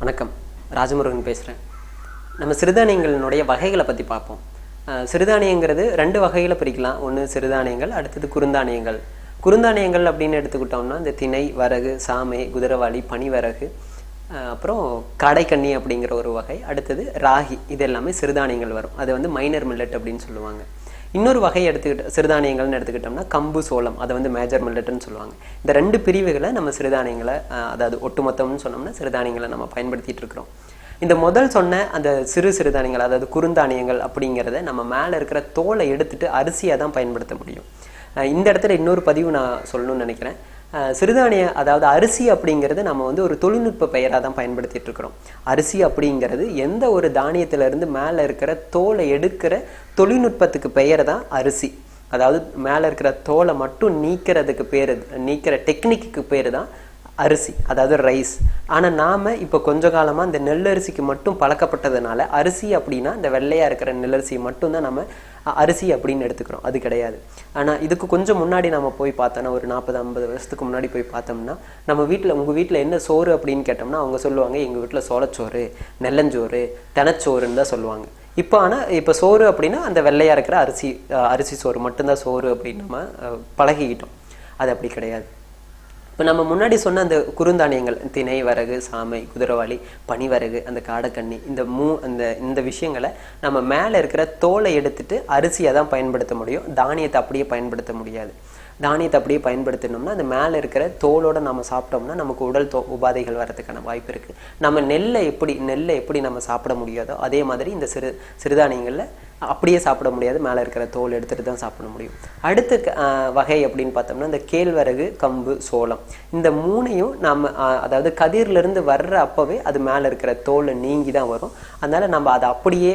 வணக்கம். ராஜமுருகன் பேசுகிறேன் நம்ம சிறுதானியங்களினுடைய வகைகளை பற்றி பார்ப்போம். சிறுதானியங்கிறது ரெண்டு வகையில் பிரிக்கலாம். ஒன்று சிறுதானியங்கள் அடுத்தது குறுந்தானியங்கள். குறுந்தானியங்கள் அப்படின்னு எடுத்துக்கிட்டோம்னா இந்த திணை வரகு சாமை குதிரவாளி பனிவரகு அப்புறம் கடைக்கண்ணி அப்படிங்கிற ஒரு வகை. அடுத்தது ராகி இது எல்லாமே சிறுதானியங்கள் வரும். அது வந்து மைனர் மில்லட் அப்படின்னு சொல்லுவாங்க. இன்னொரு வகை எடுத்துக்கிட்ட சிறுதானியங்கள்னு எடுத்துக்கிட்டோம்னா கம்பு சோளம் அதை வந்து மேஜர் மில்லட்னு சொல்லுவாங்க. இந்த ரெண்டு பிரிவுகளை நம்ம சிறுதானியங்களை அதாவது ஒட்டுமொத்தம்னு சொன்னோம்னா சிறுதானியங்களை நம்ம பயன்படுத்திட்டு இருக்கிறோம். இந்த முதல் சொன்ன அந்த சிறு சிறுதானியங்கள் அதாவது குறுந்தானியங்கள் அப்படிங்கிறத நம்ம மேலே இருக்கிற தோலை எடுத்துட்டு அரிசியாக தான் பயன்படுத்த முடியும். இந்த இடத்துல இன்னொரு பதிவு நான் சொல்லணும்னு நினைக்கிறேன். சிறுதானிய அதாவது அரிசி அப்படிங்கிறது நம்ம வந்து ஒரு தொழில்நுட்ப பெயராக தான் பயன்படுத்திட்டு இருக்கிறோம். அரிசி அப்படிங்கிறது எந்த ஒரு தானியத்திலிருந்து மேலே இருக்கிற தோலை எடுக்கிற தொழில்நுட்பத்துக்கு பெயர் தான் அரிசி. அதாவது மேலே இருக்கிற தோலை மட்டும் நீக்கிறதுக்கு பேர் நீக்கிற டெக்னிக்கு பேர் தான் அரிசி அதாவது ரைஸ் ஆனால் நாம் இப்போ கொஞ்ச காலமாக இந்த நெல்லரிசிக்கு மட்டும் பழக்கப்பட்டதுனால அரிசி அப்படின்னா இந்த வெள்ளையாக இருக்கிற நெல்லரிசியை மட்டும்தான் நம்ம அரிசி அப்படின்னு எடுத்துக்கிறோம். அது கிடையாது. ஆனால் இதுக்கு கொஞ்சம் முன்னாடி நம்ம போய் பார்த்தோன்னா ஒரு நாற்பது ஐம்பது வருஷத்துக்கு முன்னாடி போய் பார்த்தோம்னா நம்ம வீட்டில் உங்கள் வீட்டில் என்ன சோறு அப்படின்னு கேட்டோம்னா அவங்க சொல்லுவாங்க எங்கள் வீட்டில் சோளச்சோறு நெல்லஞ்சோறு தினச்சோறுன்னு தான் சொல்லுவாங்க. இப்போ ஆனால் இப்போ சோறு அப்படின்னா அந்த வெள்ளையாக இருக்கிற அரிசி அரிசி சோறு மட்டும்தான் சோறு அப்படின்னு நம்ம பழகிக்கிட்டோம். அது அப்படி கிடையாது. இப்போ நம்ம முன்னாடி சொன்ன அந்த குறுந்தானியங்கள் திணை வரகு சாமை குதிரவாளி பனிவரகு அந்த காடைக்கண்ணி இந்த மூ அந்த இந்த விஷயங்களை நம்ம மேலே இருக்கிற தோலை எடுத்துட்டு அரிசியை தான் பயன்படுத்த முடியும். தானியத்தை அப்படியே பயன்படுத்த முடியாது. தானியத்தை அப்படியே பயன்படுத்தினோம்னா அந்த மேலே இருக்கிற தோலோட நம்ம சாப்பிட்டோம்னா நமக்கு உடல் தோ உபாதைகள் வரதுக்கான வாய்ப்பு இருக்குது நம்ம நெல்லை எப்படி நெல்லை எப்படி நம்ம சாப்பிட முடியாதோ அதே மாதிரி இந்த சிறு சிறுதானியங்களில் அப்படியே சாப்பிட முடியாது. மேலே இருக்கிற தோல் எடுத்துட்டு தான் சாப்பிட முடியும். அடுத்த வகை அப்படின்னு பார்த்தோம்னா இந்த கேழ்வரகு கம்பு சோளம். இந்த மூணையும் நம்ம அதாவது கதிர்லேருந்து வர்ற அப்போவே அது மேலே இருக்கிற தோலை நீங்கி தான் வரும். அதனால நம்ம அதை அப்படியே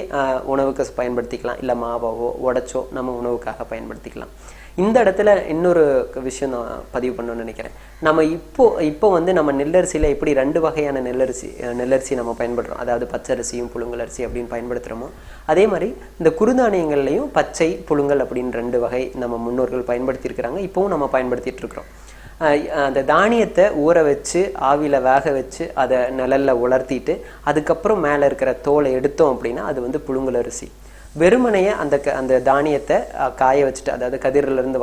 உணவுக்கு பயன்படுத்திக்கலாம். இல்லை மாவாவோ உடச்சோ நம்ம உணவுக்காக பயன்படுத்திக்கலாம். இந்த இடத்துல இன்னொரு விஷயம் நான் பதிவு பண்ணணும்னு நினைக்கிறேன். நம்ம இப்போ இப்போ வந்து நம்ம நெல்லரிசியில் எப்படி ரெண்டு வகையான நெல்லரிசி நெல்லரிசி நம்ம பயன்படுறோம் அதாவது பச்சரிசியும் புழுங்கல் அரிசி அப்படின்னு பயன்படுத்துகிறோமோ அதே மாதிரி இந்த குறுதானியங்கள்லையும் பச்சை புழுங்கல் அப்படின்னு ரெண்டு வகை நம்ம முன்னோர்கள் பயன்படுத்தியிருக்கிறாங்க. இப்போவும் நம்ம பயன்படுத்திகிட்டு இருக்கிறோம் அந்த தானியத்தை ஊற வச்சு ஆவியில் வேக வச்சு அதை நிழலில் உலர்த்திட்டு அதுக்கப்புறம் மேலே இருக்கிற தோலை எடுத்தோம் அப்படின்னா அது வந்து புழுங்கல் அரிசி வெறுமனைய அந்த க- அந்த தானியத்தை காய வச்சுட்டு அதாவது கதிரில இருந்து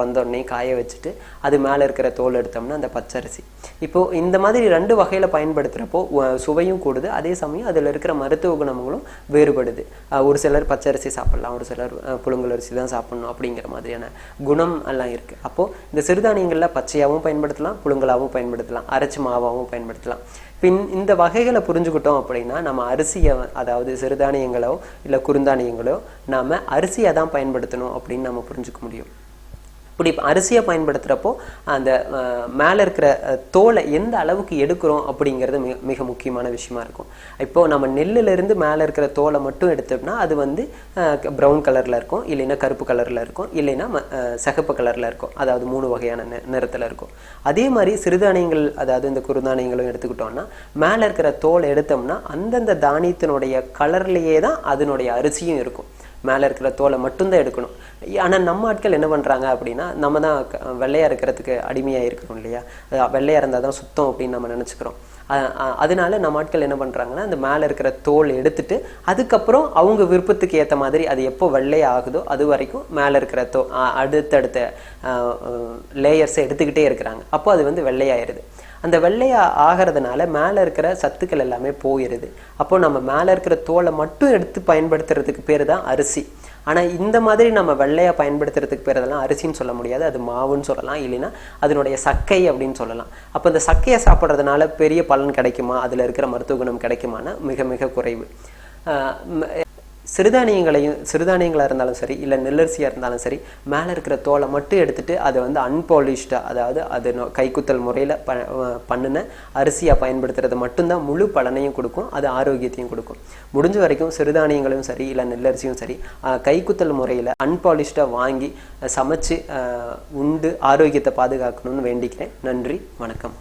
காய வச்சுட்டு அது மேலே இருக்கிற தோல் எடுத்தோம்னா அந்த பச்சரிசி. இப்போ இந்த மாதிரி ரெண்டு வகையில் பயன்படுத்துகிறப்போ சுவையும் கூடுது. அதே சமயம் அதில் இருக்கிற மருத்துவ குணங்களும் வேறுபடுது. ஒரு சிலர் பச்சரிசி சாப்பிடலாம் ஒரு சிலர் அஹ், புழுங்கல் அரிசி தான் சாப்பிடணும் அப்படிங்கிற மாதிரியான குணம் எல்லாம் இருக்குது அப்போது இந்த சிறுதானியங்களில் பச்சையாகவும் பயன்படுத்தலாம் புழுங்கலாகவும் பயன்படுத்தலாம் அரைச்சி மாவாகவும் பயன்படுத்தலாம். பின் இந்த வகைகளை புரிஞ்சுக்கிட்டோம் அப்படின்னா நம்ம அரிசியை அதாவது சிறுதானியங்களோ இல்லை குறுந்தானியங்களோ நாம அரிசியை தான் பயன்படுத்தணும் அப்படின்னு நம்ம புரிஞ்சுக்க முடியும். இப்படி அரிசியை பயன்படுத்துகிறப்போ அந்த மேலே இருக்கிற தோலை எந்த அளவுக்கு எடுக்கிறோம் அப்படிங்கிறது மிக மிக முக்கியமான விஷயமா இருக்கும். இப்போ நம்ம நெல்லிலிருந்து மேலே இருக்கிற தோலை மட்டும் எடுத்தோம்னா அது வந்து ப்ரௌன் கலரில் இருக்கும். இல்லைன்னா கருப்பு கலரில் இருக்கும். இல்லைன்னா ம- சிகப்பு கலரில் இருக்கும். அதாவது மூணு வகையான நிறத்தில் இருக்கும். அதே மாதிரி சிறுதானியங்கள் அதாவது இந்த குறுதானியங்களும் எடுத்துக்கிட்டோம்னா மேலே இருக்கிற தோலை எடுத்தோம்னா அந்தந்த தானியத்தினுடைய கலர்லேயே தான் அதனுடைய அரிசியும் இருக்கும். மேலே இருக்கிற தோலை மட்டும்தான் எடுக்கணும். ஆனால் நம்ம ஆட்கள் என்ன பண்ணுறாங்க அப்படின்னா நம்ம தான் வெள்ளையாக இருக்கிறதுக்கு அடிமையாக இருக்கிறோம் இல்லையா? வெள்ளையாக இருந்தால் தான் சுத்தம் அப்படின்னு நம்ம நினச்சிக்கிறோம். அதனால நம்ம ஆட்கள் என்ன பண்ணுறாங்கன்னா அந்த மேலே இருக்கிற தோல் எடுத்துட்டு அதுக்கப்புறம் அவங்க விருப்பத்துக்கு ஏற்ற மாதிரி அது எப்போ வெள்ளை ஆகுதோ அது வரைக்கும் மேலே இருக்கிற தோ அடுத்தடுத்த லேயர்ஸை எடுத்துக்கிட்டே இருக்கிறாங்க. அப்போ அது வந்து வெள்ளையாயிருது. அந்த வெள்ளையாக ஆகிறதுனால மேலே இருக்கிற சத்துக்கள் எல்லாமே போயிடுது அப்போது நம்ம மேலே இருக்கிற தோலை மட்டும் எடுத்து பயன்படுத்துறதுக்கு பேர் தான் அரிசி. ஆனால் இந்த மாதிரி நம்ம வெள்ளையாக பயன்படுத்துறதுக்கு பேர் அதெல்லாம் அரிசின்னு சொல்ல முடியாது. அது மாவுன்னு சொல்லலாம். இல்லைன்னா அதனுடைய சக்கை அப்படின்னு சொல்லலாம். அப்போ இந்த சக்கையை சாப்பிட்றதுனால பெரிய பலன் கிடைக்குமா? அதில் இருக்கிற மருத்துவ குணம் கிடைக்குமானா மிக மிக குறைவு. சிறுதானியங்களையும் சிறுதானியங்களாக இருந்தாலும் சரி இல்லை நெல்லரிசியாக இருந்தாலும் சரி மேலே இருக்கிற தோலை மட்டும் எடுத்துகிட்டு அதை வந்து அன்பாலிஷ்டாக அதாவது அது கைக்குத்தல் முறையில் ப பண்ணின அரிசியாக பயன்படுத்துறது மட்டும்தான் முழு பலனையும் கொடுக்கும் அது ஆரோக்கியத்தையும் கொடுக்கும். முடிஞ்ச வரைக்கும் சிறுதானியங்களும் சரி இல்லை நெல்லரிசியும் சரி கைக்குத்தல் முறையில் அன்பாலிஷ்டாக வாங்கி சமைச்சு உண்டு ஆரோக்கியத்தை பாதுகாக்கணும்னு வேண்டிக்கிறேன். நன்றி வணக்கம்.